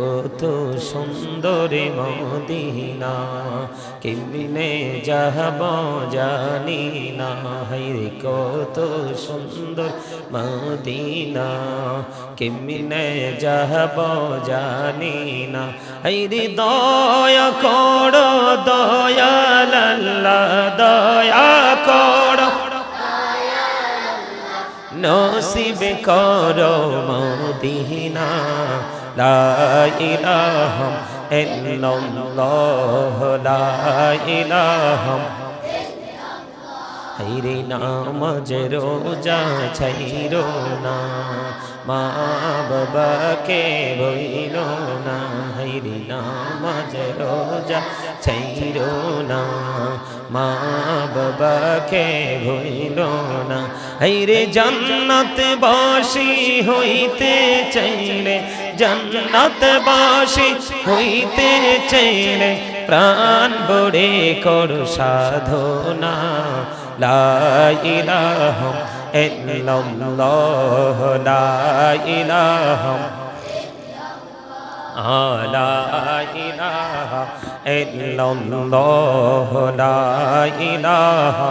কত সুন্দর মদিনা, কেমনে যাহব জানি না। হাইরে কত সুন্দর মদিনা, কেমনে যাহব জানি না। হাইরে দয়া করো আল্লাহ দয়া করো। নসিবে করো মদিনা লা ইলাহা ইল্লাল্লাহ লা ইলাহা হাইরে নামাজ রোজা ছাইরো না মা বাবাকে বইল না হাইরে নামাজ রোজা ছাইরো না মা বাবাকে ভইল না হাইরে জান্নাত বাসি হইতে চাইলে জান্নাত বাসি হইতে চাইলে প্রাণ বড়ে কর সাধনা। লা ইলাহা ইল্লাল্লাহ, লা ইলাহা লা ইলাহা ইল্লাল্লাহ, লা ইলাহা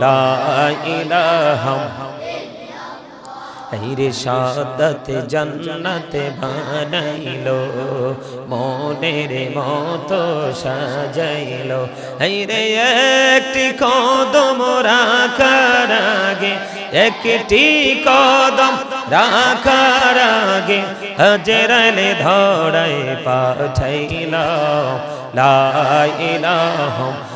লা রে সাদত জন্নত বানাইলো মনের মতো সাজাইলো রে একটি কদম রাখার আগে একটি কদম রাখার আগে হজরালে ধরাই পাঠাইল লা ইলাহা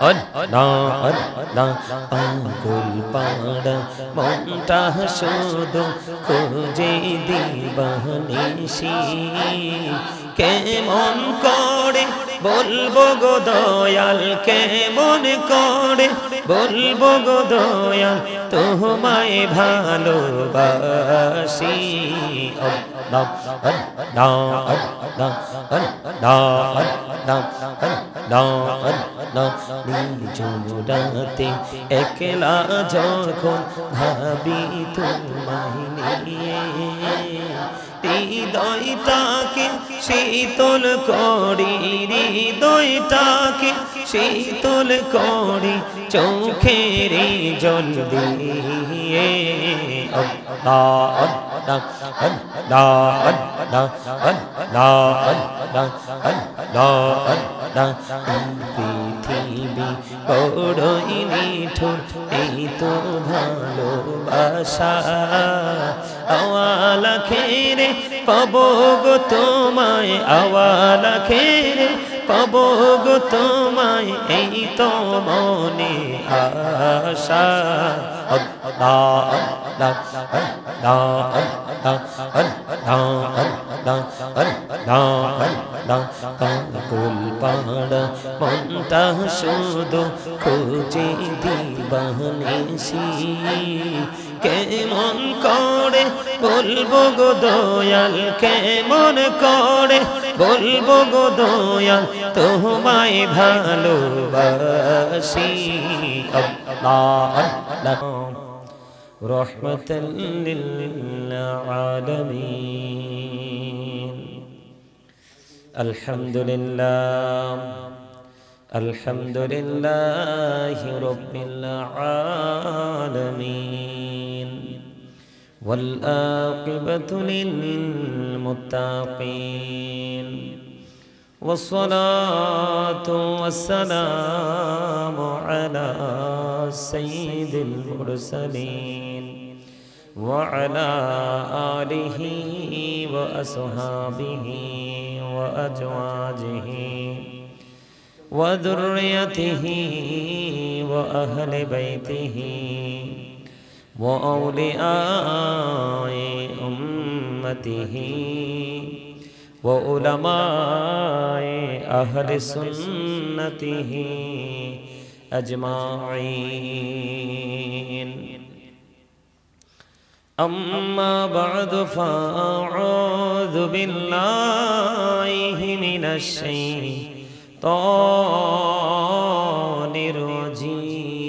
আল্লাহ আল্লাহ আঙ্গুল পাড়া মনটা শুধু খুঁজে দিবানিসি কেমন করে বলব গো দয়াল কেমন করে বলব গো দয়াল তোমায় ভালোবাসি nam একলা যখন ভাবি তোমায় হৃদয়টাকে শীতল করি হৃদয়টাকে শীতল করি চোখের জল দিয়ে। পৃথিবী বড়ই নিঠুর এই তো ভালোবাসা আওয়ালা খেরে পাব গো তোমায় আওয়ালা খেরে পাব গো তোমায়, এই তো মনে আশা। পাড়া মনটা শুধু খুঁজে দিবানিসি কেমন করে বলব গো দয়াল, কেমন করে বলব গো দয়াল তোমায় ভালোবাসি। আল্লাহ রহমতুল লিল আলামিন। আলহামদুলিল্লাহ الحمد لله رب العالمين والآقبة للمتقين والصلاة والسلام على سيد المرسلين وعلى آله وأصحابه وأزواجه وذريته وأهل بيته وأولياء أمته وعلماء أهل سنته أجمعين أما بعد فأعوذ بالله من الشيطان الرجيم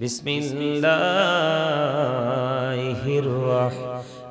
بسم الله الرحمن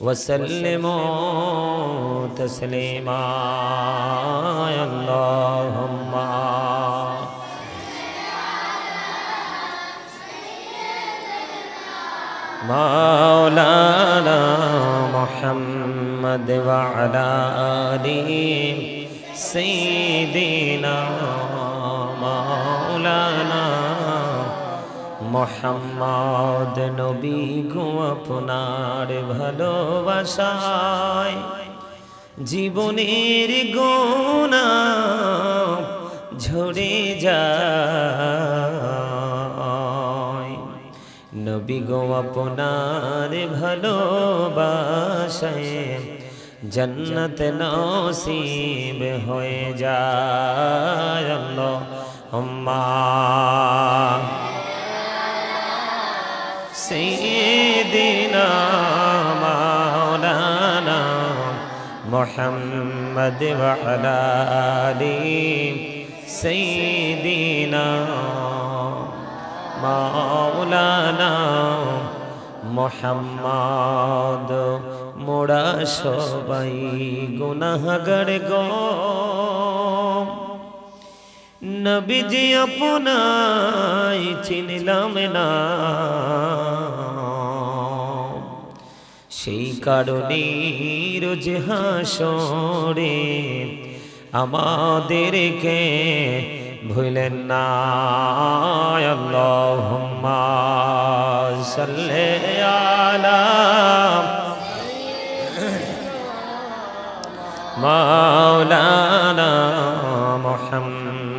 وسلموا تسليما اللهم مولانا محمد وعلى آله سيدنا مولانا মোহাম্মদ নবী গো আপনার ভালোবাসায়। জীবনের গোনা ঝরে যায়। নবী গো আপনার ভালোবাসায় জন্নত নসিব হয়ে যায়। আল্লাহুম্মা سيدنا مولانا محمد وعلى آله سيدنا مولانا মোহাম্মদ মোড়া সবাই গুনাহগার গো নবীজি আপনাই চিনিলাম না। সেই কারণে রোজ হাসরে আমাদের কে ভুলেন না। আল্লাহুম্মা আলা মাওলানা মোহাম্মদ।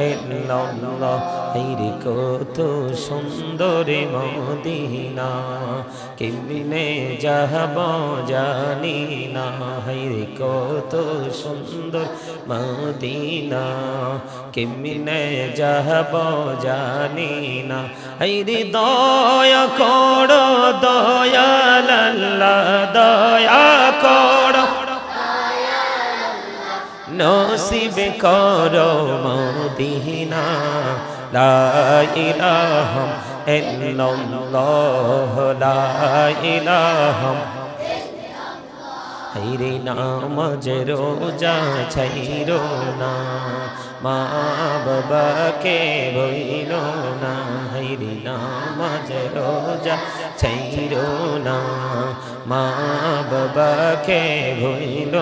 ইল্লাল্লাহ রে কত সুন্দরী মদিনা কেমনে যাব জানি না রে কত সুন্দর মদিনা কেমনে যাব জানি না রে দয়া কর দয়াল নসিব করো মদিনা লা ইলাহা ইল্লাল্লাহ লা ইলাহা হাইরে নামাজ রোজা ছাইরো না। মা বাবাকে বইল না, হাইরে নামাজ রোজা ছাইরো না। মা বাবাকে ভইল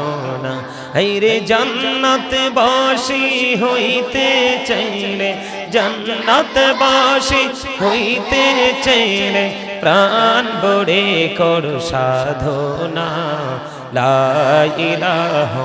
না, হাইরে জন্নত বাসি হইতে চাইলে জন্নতবাসী হইতে চাইলে প্রাণ বড়ে কর সাধনা। লা ইলাহা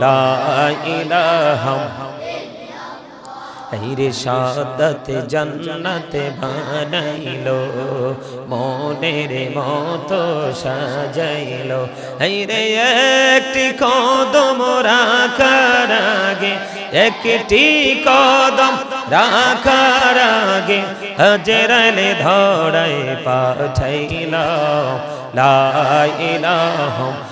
লা ইলাহা রে সাদত জন্নত বানাইলো মনের মতো সাজাইলো রে একটি কদম রাখার আগে একটি কদম রাখার আগে হজরালে ধরাই পাঠাইলা লা ইলাহা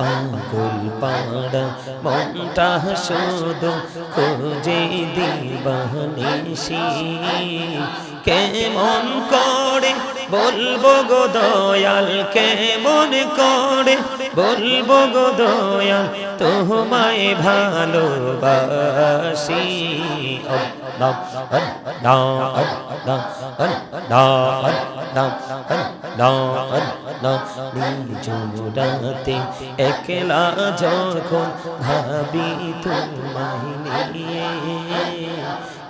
আঙ্গুল পাড়া মনটা শুধু খুঁজে দিবানিসি কেমন করে বলব গো দয়াল কেমন করে? বলব গো দয়াল, তোমায় ভালোবাসি। আল্লাহ আল্লাহ একলা যখন ভাবি তোমায় নিয়ে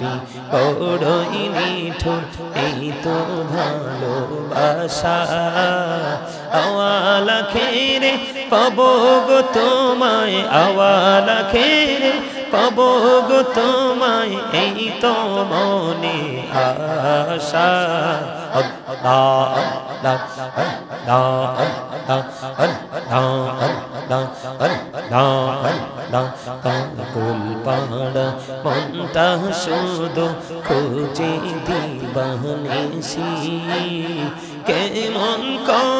আমি বড়ই মিঠুর এই তো ভালোবাসা। আওয়ালা খেরে পাবো গো তোমায়। আওয়ালা খেরে পাব গো তোমায় এই তো মনে আশা। কাকুল পাহাড় মনটা শুধু খুঁজে দিবানি কেমন কর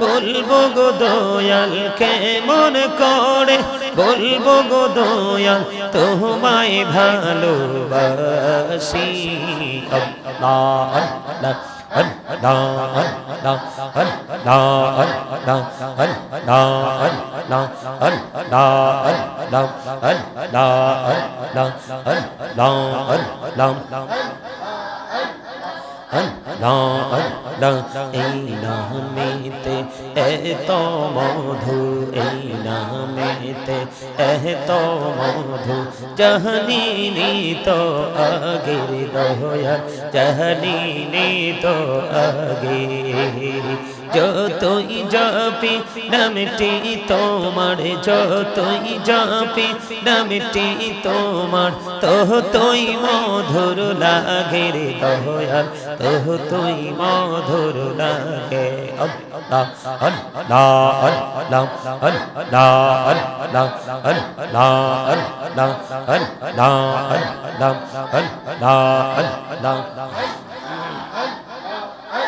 বলব গো দয়াল কেমন করে বলব গো দয়াল তোমায় ভালোবাসি আল্লাহ এই নামেতে এত মধু এই নামেতে এত মধু জহনি তো আগে দয়া জহনি তো আগে যতই জপি নামটি তোমার যতই জপি নামটি তোমার তোহ তুই মধুর লাগে রে দয়াল তোহ তুই মধুর লাগে আল্লাহ আল্লাহ আল্লাহ আল্লাহ আল্লাহ আল্লাহ আল্লাহ আল্লাহ আল্লাহ আল্লাহ আল্লাহ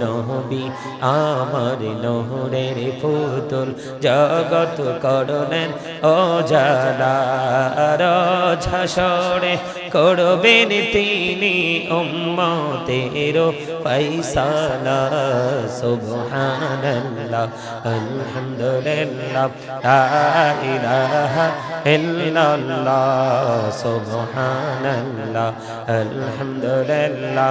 নবী, আমার নহরের পুতুল। জগত করলেন অজালার ঝাসরে করবেন তিনি উম্মতের ফাইসালা সুবহানাল্লাহ, আলহামদুলিল্লাহ, লা ইলাহা ইল্লাল্লাহ, সুবহানাল্লাহ, আলহামদুলিল্লাহ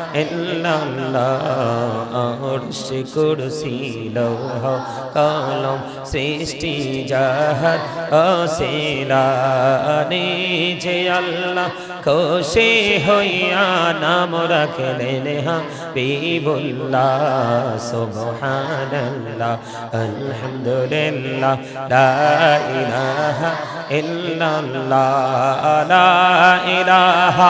ইল্লাল্লাহ আরশ কুরসি লৌহ কলম সৃষ্টি জাহার অসিলানি যে আল্লাহ খুশি হইয়া নাম রাখলেন হাবিবুল্লাহ সুবহানাল্লাহ আলহামদুলিল্লাহ লা ইলাহা ইল্লাল্লাহ লা ইলাহা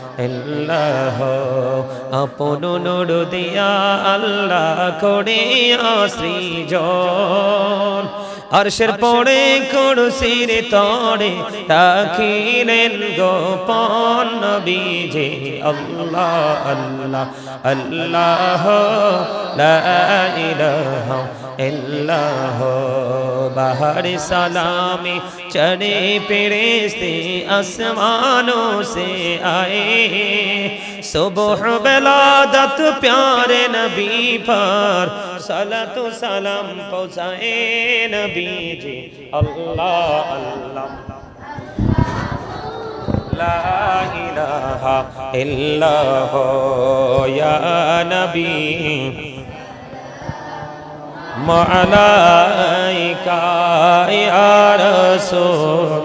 আপন নূর দিয়া আল্লাহ করিয়া সৃজন আরশের পড়ে কুরসির তড়ে রাখিলেন গোপন নবীজে। আল্লাহ আল্লাহ আল্লাহ अल्लाह बाहर सलामी चढ़े पेरेस्ते आसमानों से आए सुबह बलादत प्यारे नबी पर सलत सलाम पहुँचाए नबी जी। अल्लाह अल्लाह। ला इलाहा इल्ला हो या नबी। عليك يا رسول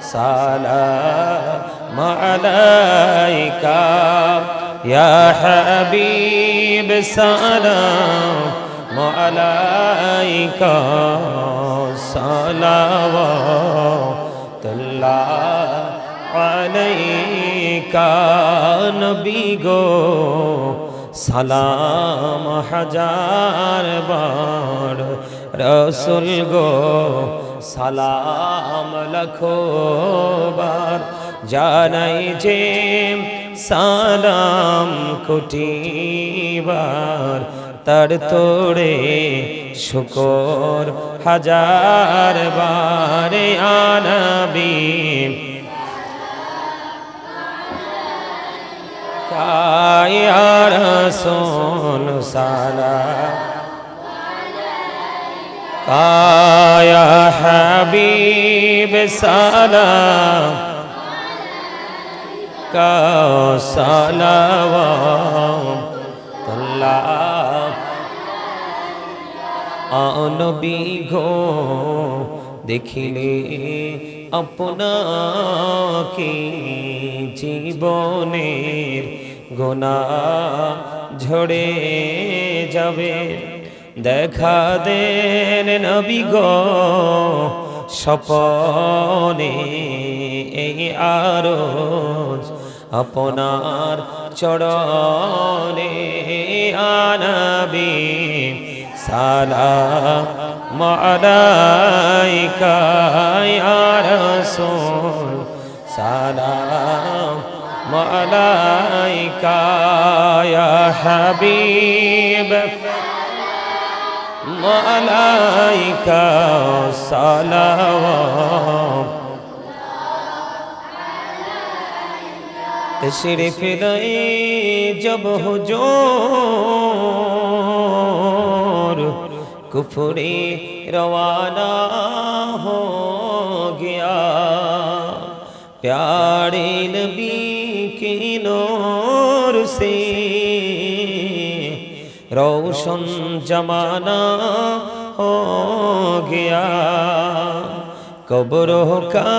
سلام عليك يا حبيب سلام عليك صلوات الله عليك نبي গো সালাম হাজার বার। রসুল গো, সালাম লখো বার। জানাই যে সালাম কোটিবার তার তোড়ে শুকর হাজার বারে আনবী সোন সারা। কায়া হবিব সারা কালাম আনবি ঘো দেখিলে আপনাকে জীবনের গোনা ঝরে যাবে। দেখা দেন নবী গো, স্বপনে এই আরজ আপনার চরণে আনবী। سلام عليك يا رسول. سلام عليك يا حبيب. عليك السلام. تشرف لي جب ہجور हुजूर कुफरी रवाना हो गया। प्यारे नबी के नूर से रोशन जमाना हो गया। कब्रों का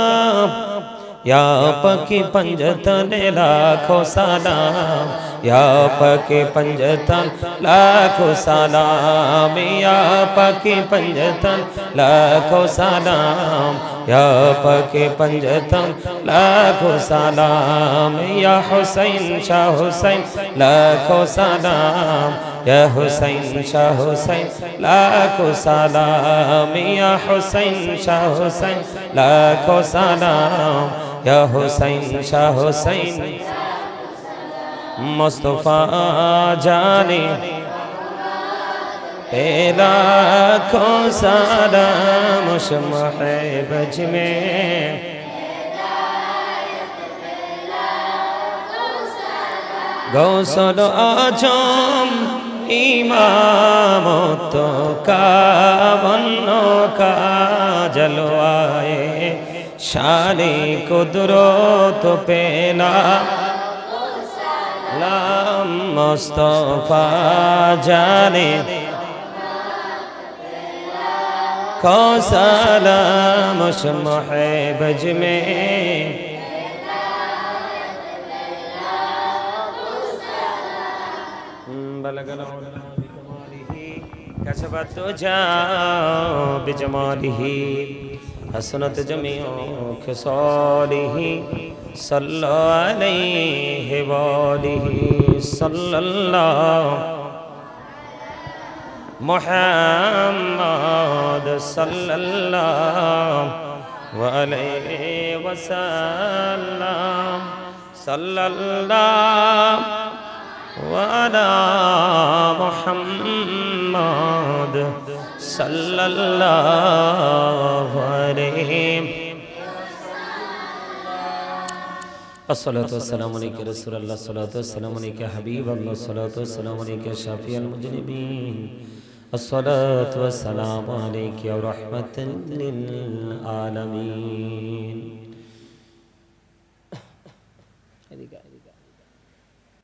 या पकी पंजतन लाखों सलाम या पकी पंजतन लाखों सलाम या पकी पंजतन लाखों सलाम या पकी पंजतन लाखों सलाम या हुसैन शाह हुसैन लाखों सलाम या हुसैन शाह हुसैन लाखों सलाम या हुसैन शाह हुसैन लाखों सलाम या हुसैन शाह हुसैन মুস্তফা জানে। পেলা খো সারা মুসম বজ মে গৌসল আজম ইমামত কাবন্ন কাজলওয়ায়ে শানে কুদরত পেলা লাম মুস্তফা জানে কৌসালাম শমহ বজ में بلغ العلا بكماله كسب الدجى بجماله حسنت جميع خصاله صلى عليه وآله صلى الله محمد صلى الله وعليه وسلم صلى الله وعلى محمد صلى الله عليه الصلاة والسلام عليك رسول الله الصلاة والسلام عليك حبيب الله الصلاة والسلام عليك شافي المجرمين. الصلاة والسلام عليك يا رحمة للعالمين.